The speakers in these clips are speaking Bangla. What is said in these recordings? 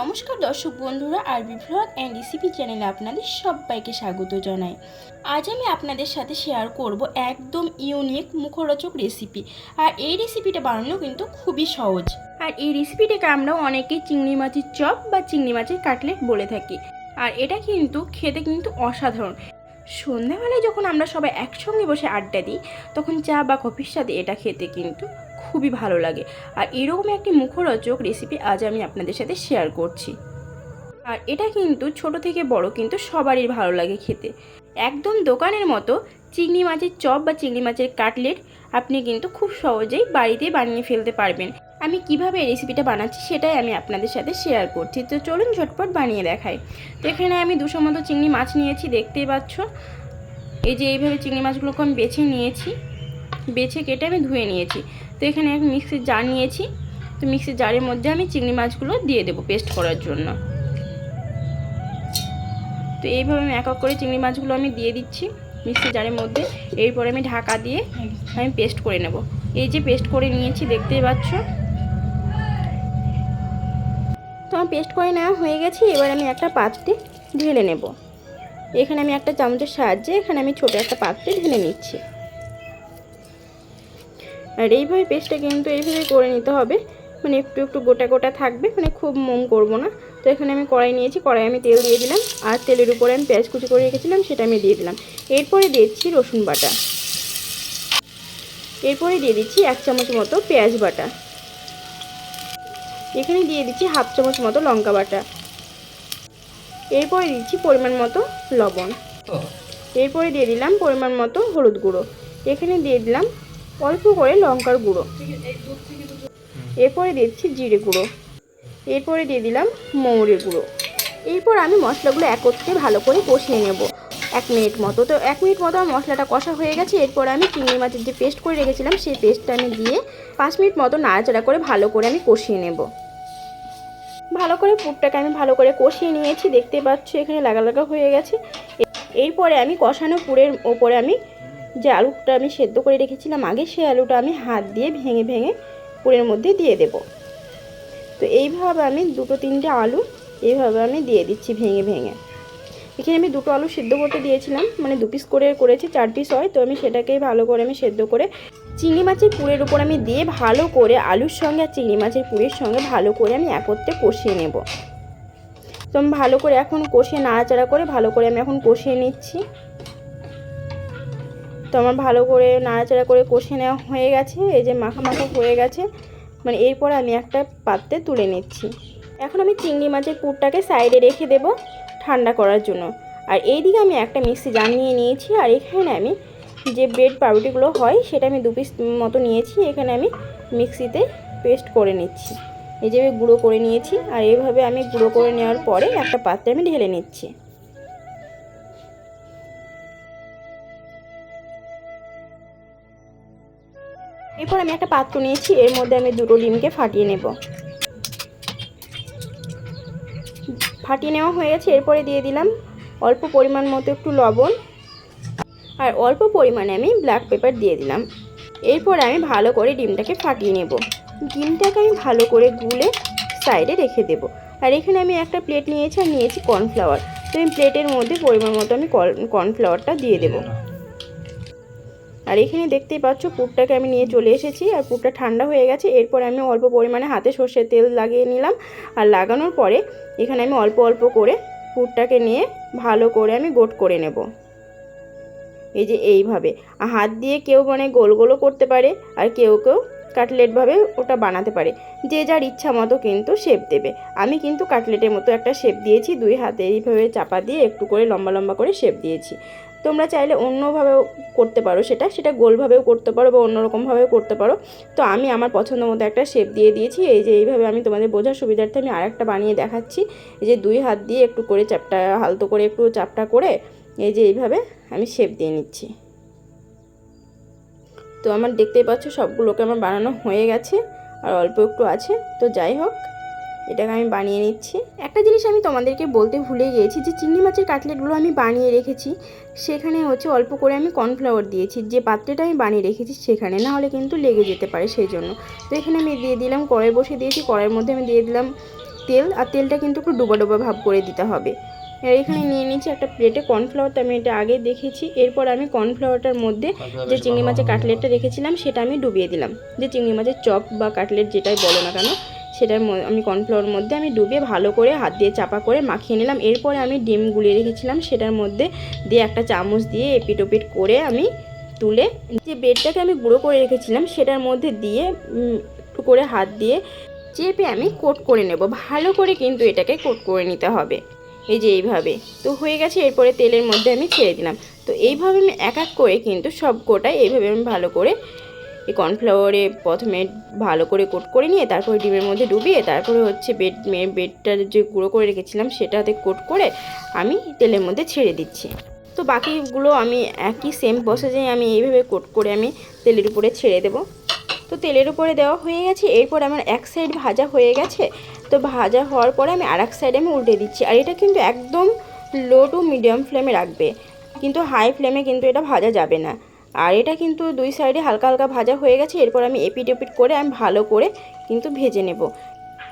নমস্কার দর্শক বন্ধুরা, আরবি ভ্লগ অ্যান্ড রেসিপি চ্যানেলে আপনাদের সবাইকে স্বাগত জানাই। আজ আমি আপনাদের সাথে শেয়ার করব একদম ইউনিক মুখরোচক রেসিপি আর এই রেসিপিটা বানানো কিন্তু খুবই সহজ। আর এই রেসিপিটাকে আমরা অনেকেই চিংড়ি মাছের চপ বা চিংড়ি মাছের কাটলেট বলে থাকি। আর এটা কিন্তু খেতে কিন্তু অসাধারণ। সন্ধ্যাবেলায় যখন আমরা সবাই একসঙ্গে বসে আড্ডা দিই, তখন চা বা কফির সাথে এটা খেতে কিন্তু খুবই ভালো লাগে। আর এরকম একটি মুখরোচক রেসিপি আজ আমি আপনাদের সাথে শেয়ার করছি। আর এটা কিন্তু ছোট থেকে বড় কিন্তু সবারই ভালো লাগে খেতে। একদম দোকানের মতো চিংড়ি মাছের চপ বা চিংড়ি মাছের কাটলেট আপনি কিন্তু খুব সহজেই বাড়িতে বানিয়ে ফেলতে পারবেন। আমি কীভাবে এই রেসিপিটা বানাচ্ছি সেটাই আমি আপনাদের সাথে শেয়ার করছি। তো চলুন ঝটপট বানিয়ে দেখাই। তো এখানে আমি দুশো মতো চিংড়ি মাছ নিয়েছি, দেখতেই পাচ্ছ। এই যে এইভাবে চিংড়ি মাছগুলোকে আমি বেছে নিয়েছি। বেছে কেটে আমি ধুয়ে নিয়েছি। তো এখানে এক মিক্সির জার নিয়েছি। তো মিক্সির জারের মধ্যে আমি চিংড়ি মাছগুলো দিয়ে দেবো পেস্ট করার জন্য। তো এইভাবে আমি এক এক করে চিংড়ি মাছগুলো আমি দিয়ে দিচ্ছি মিক্সির জারের মধ্যে। এরপরে আমি ঢাকা দিয়ে আমি পেস্ট করে নেব। এই যে পেস্ট করে নিয়েছি, দেখতেই পাচ্ছ? তো আমার পেস্ট করে নেওয়া হয়ে গেছে। এবার আমি একটা পাত্রে ঢেলে নেব। এখানে আমি একটা চামচের সাহায্যে এখানে আমি ছোটো একটা পাত্রে ঢেলে নিচ্ছি। আর এইভাবে পেস্টটা কিন্তু এইভাবে করে নিতে হবে। মানে একটু একটু গোটা গোটা থাকবে মানে খুব মোম করব না। তো এখানে আমি কড়াই নিয়েছি কড়াই আমি তেল দিয়ে দিলাম। আর তেলের উপরে আমি পেঁয়াজ কুচি করে রেখেছিলাম সেটা আমি দিয়ে দিলাম। এরপরে দিচ্ছি রসুন বাটা। এরপরে দিয়ে দিচ্ছি এক চামচ মতো পেঁয়াজ বাটা। এখানে দিয়ে দিচ্ছি হাফ চামচ মতো লঙ্কা বাটা। এরপরে দিচ্ছি পরিমাণ মতো লবণ। এরপরে দিয়ে দিলাম পরিমাণ মতো হলুদ গুঁড়ো। এখানে দিয়ে দিলাম অল্প করে লঙ্কার গুঁড়ো। এরপরে দিচ্ছি জিরে গুঁড়ো। এরপরে দিয়ে দিলাম মৌরের গুঁড়ো। এরপর আমি মশলাগুলো একত্রে ভালো করে কষিয়ে নেব। এক মিনিট মতো। তো এক মিনিট মতো আমার মশলাটা কষা হয়ে গেছে। এরপর আমি চিংড়ি মাছের যে পেস্ট করে রেখেছিলাম, সেই পেস্টটা আমি দিয়ে পাঁচ মিনিট মতো নাড়াচাড়া করে ভালো করে আমি কষিয়ে নেব। ভালো করে পুরটাকে আমি ভালো করে কষিয়ে নিয়েছি। দেখতে পাচ্ছ, এখানে লাগা লাগা হয়ে গেছে। এরপরে আমি কষানো পুরের ওপরে আমি যে আলুটা আমি সেদ্ধ করে রেখেছিলাম আগে, সেই আলুটা আমি হাত দিয়ে ভেঙে ভেঙে পুরের মধ্যে দিয়ে দেব। তো এইভাবে আমি দুটো তিনটে আলু এইভাবে আমি দিয়ে দিচ্ছি ভেঙে ভেঙে। এখানে আমি দুটো আলু সেদ্ধ করতে দিয়েছিলাম মানে দু পিস করে করেছি, চার পিস হয়, তো আমি সেটাকেই ভালো করে আমি সেদ্ধ করে চিংড়ি মাছের পুরের উপর আমি দিয়ে ভালো করে আলুর সঙ্গে আর চিংড়ি মাছের পুরের সঙ্গে ভালো করে আমি একত্রে কষিয়ে নেব। তো আমি ভালো করে এখন কষিয়ে, নাড়াচাড়া করে ভালো করে আমি এখন কষিয়ে নিচ্ছি। তো আমার ভালো করে নাড়াচাড়া করে কষে নেওয়া হয়ে গেছে, এই যে মাখা মাখা হয়ে গেছে। মানে এরপর আমি একটা পাত্রে তুলে নিচ্ছি। এখন আমি চিংড়ি মাছের পুরটাকে সাইডে রেখে দেব ঠান্ডা করার জন্য। আর এইদিকে আমি একটা মিক্সি জার নিয়ে নিয়েছি, আর এখানে আমি যে ব্রেড পাউরুটিগুলো হয়, সেটা আমি দু পিস মতো নিয়েছি। এখানে আমি মিক্সিতে পেস্ট করে নিচ্ছি। এই যে গুঁড়ো করে নিয়েছি, আর এইভাবে আমি গুঁড়ো করে নেওয়ার পরে একটা পাত্রে আমি ঢেলে নিচ্ছি। এরপর আমি একটা পাত্র নিয়েছি, এর মধ্যে আমি দুটো ডিমকে ফাটিয়ে নেব। ফাটিয়ে নেওয়া হয়ে গেছে, এরপরে দিয়ে দিলাম অল্প পরিমাণ মতো একটু লবণ। আর অল্প পরিমাণে আমি ব্ল্যাক পেপার দিয়ে দিলাম। এরপর আমি ভালো করে ডিমটাকে ফাটিয়ে নেব। ডিমটাকে আমি ভালো করে গুলে সাইডে রেখে দেব। আর এখানে আমি একটা প্লেট নিয়েছি, আর নিয়েছি কর্নফ্লাওয়ার তো আমি প্লেটের মধ্যে পরিমাণ মতো আমি কর্নফ্লাওয়ারটা দিয়ে দেবো। আর এখানে দেখতেই পাচ্ছ পুরটাকে আমি নিয়ে চলে এসেছি আর পুরটা ঠান্ডা হয়ে গেছে। এরপর আমি অল্প পরিমাণে হাতে সর্ষের তেল লাগিয়ে নিলাম আর লাগানোর পরে এখানে আমি অল্প অল্প করে পুরটাকে নিয়ে ভালো করে আমি গোট করে নেব। এই যে এইভাবে। আর হাত দিয়ে কেউ মানে গোল গোলও করতে পারে আর কেউ কেউ কাটলেটভাবে ওটা বানাতে পারে। যে যার ইচ্ছা মতো কিন্তু শেপ দেবে। আমি কিন্তু কাটলেটের মতো একটা শেপ দিয়েছি, দুই হাতে এইভাবে চাপা দিয়ে একটু করে লম্বা লম্বা করে শেপ দিয়েছি। তোমরা চাইলে অন্যভাবেও করতে পারো সেটা সেটা গোলভাবেও করতে পারো বা অন্যরকমভাবেও করতে পারো। তো আমি আমার পছন্দ মতো একটা শেপ দিয়ে দিয়েছি, এই যে এইভাবে আমি তোমাদের বোঝার সুবিধার্থে আমি আরেকটা বানিয়ে দেখাচ্ছি। এই যে দুই হাত দিয়ে একটু করে চাপটা, হালতো করে একটু চাপটা করে এই যে এইভাবে আমি শেপ দিয়ে নিচ্ছি। তো আমার দেখতেই পাচ্ছ সবগুলোকে আমার বানানো হয়ে গেছে, আর অল্প একটু আছে। তো যাই হোক এটাকে আমি বানিয়ে নিচ্ছি। একটা জিনিস আমি তোমাদেরকে বলতে ভুলে গিয়েছি যে চিংড়ি মাছের কাটলেটগুলো আমি বানিয়ে রেখেছি, সেখানে হচ্ছে অল্প করে আমি কর্নফ্লাওয়ার দিয়েছি। যে পাত্রটা আমি বানিয়ে রেখেছি সেখানে, না হলে কিন্তু লেগে যেতে পারে সেই জন্য। তো এখানে আমি দিয়ে দিলাম কড়াই বসে দিয়েছি, কড়াইয়ের মধ্যে আমি দিয়ে দিলাম তেল, আর তেলটা কিন্তু একটু ডুবা ডুবা ভাব করে দিতে হবে। আর এখানে নিয়ে নিচ্ছি একটা প্লেটে কর্নফ্লাওয়ার, তো আমি এটা আগে দেখেছি। এরপর আমি কর্নফ্লাওয়ারটার মধ্যে যে চিংড়ি মাছের কাটলেটটা রেখেছিলাম, সেটা আমি ডুবিয়ে দিলাম। যে চিংড়ি মাছের চপ বা কাটলেট যেটাই বলো না কেন সেটার আমি কর্নফ্লাওয়ার মধ্যে আমি ডুবে ভালো করে হাত দিয়ে চাপা করে মাখিয়ে নিলাম। এরপরে আমি ডিম গুলিয়ে রেখেছিলাম, সেটার মধ্যে দিয়ে একটা চামচ দিয়ে এপিট ওপিট করে আমি তুলে যে ব্রেডটাকে আমি গুঁড়ো করে রেখেছিলাম, সেটার মধ্যে দিয়ে একটু করে হাত দিয়ে চেপে আমি কোট করে নেব। ভালো করে কিন্তু এটাকে কোট করে নিতে হবে। এই যে এইভাবে। তো হয়ে গেছে, এরপরে তেলের মধ্যে আমি ছেড়ে দিলাম। তো এইভাবে আমি এক এক করে কিন্তু সব কোটাই এইভাবে আমি ভালো করে এই কর্নফ্লাওয়ারে প্রথমে ভালো করে কোট করে নিয়ে তারপরে ডিমের মধ্যে ডুবিয়ে তারপরে হচ্ছে বেড বেডটা যে গুঁড়ো করে রেখেছিলাম সেটাতে কোট করে আমি তেলের মধ্যে ছেড়ে দিচ্ছি। তো বাকিগুলো আমি একই সেম প্রসেসে আমি এইভাবে কোট করে আমি তেলের উপরে ছেড়ে দেবো। তো তেলের উপরে দেওয়া হয়ে গেছে, এরপর আমার এক সাইড ভাজা হয়ে গেছে। তো ভাজা হওয়ার পরে আমি আর এক সাইডে আমি উল্টে দিচ্ছি। আর এটা কিন্তু একদম লো টু মিডিয়াম ফ্লেমে রাখবে। কিন্তু হাই ফ্লেমে কিন্তু এটা ভাজা যাবে না। আর এটা কিন্তু দুই সাইডে হালকা হালকা ভাজা হয়ে গেছে। এরপর আমি এপিট এপিট করে আমি ভালো করে কিন্তু ভেজে নেব।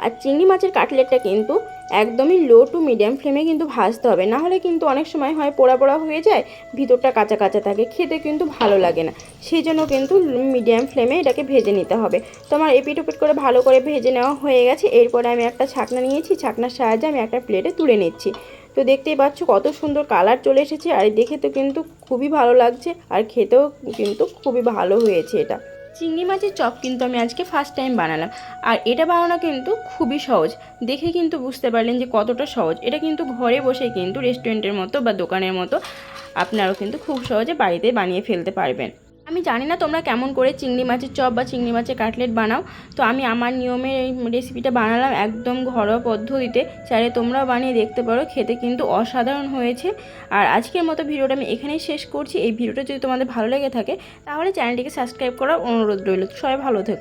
আর চিংড়ি মাছের কাটলেটটা কিন্তু একদমই লো টু মিডিয়াম ফ্লেমে কিন্তু ভাজতে হবে। না হলে কিন্তু অনেক সময় হয় পোড়া পোড়া হয়ে যায়, ভিতরটা কাঁচা কাঁচা থাকে, খেতে কিন্তু ভালো লাগে না। সেই জন্য কিন্তু মিডিয়াম ফ্লেমে এটাকে ভেজে নিতে হবে। তো আমার এপিট ওপিট করে ভালো করে ভেজে নেওয়া হয়ে গেছে। এরপরে আমি একটা ছাকনা নিয়েছি। ছাকনার সাহায্যে আমি একটা প্লেটে তুলে নিচ্ছি। তো দেখতেই পাচ্ছ কত সুন্দর কালার চলে এসেছে। আর দেখে তো কিন্তু খুবই ভালো লাগছে, আর খেতেও কিন্তু খুবই ভালো হয়েছে এটা। চিংড়ি মাছের চপ কিন্তু আমি আজকে ফার্স্ট টাইম বানালাম, আর এটা বানানো কিন্তু খুবই সহজ। দেখে কিন্তু বুঝতে পারলেন যে কতটা সহজ। এটা কিন্তু ঘরে বসে কিন্তু রেস্টুরেন্টের মতো বা দোকানের মতো আপনারাও কিন্তু খুব সহজে বাড়িতে বানিয়ে ফেলতে পারবেন। আমি জানি না তোমরা কেমন করে চিংড়ি মাছের চপ বা চিংড়ি মাছের কাটলেট বানাও। তো আমি আমার নিয়মে এই রেসিপিটা বানালাম একদম ঘরোয়া পদ্ধতিতে। চাইলে তোমরাও বানিয়ে দেখতে পারো, খেতে কিন্তু অসাধারণ হয়েছে। আর আজকের মতো ভিডিওটা আমি এখানেই শেষ করছি। এই ভিডিওটা যদি তোমাদের ভালো লেগে থাকে, তাহলে চ্যানেলটিকে সাবস্ক্রাইব করার অনুরোধ রইল। সবাই ভালো থেকো।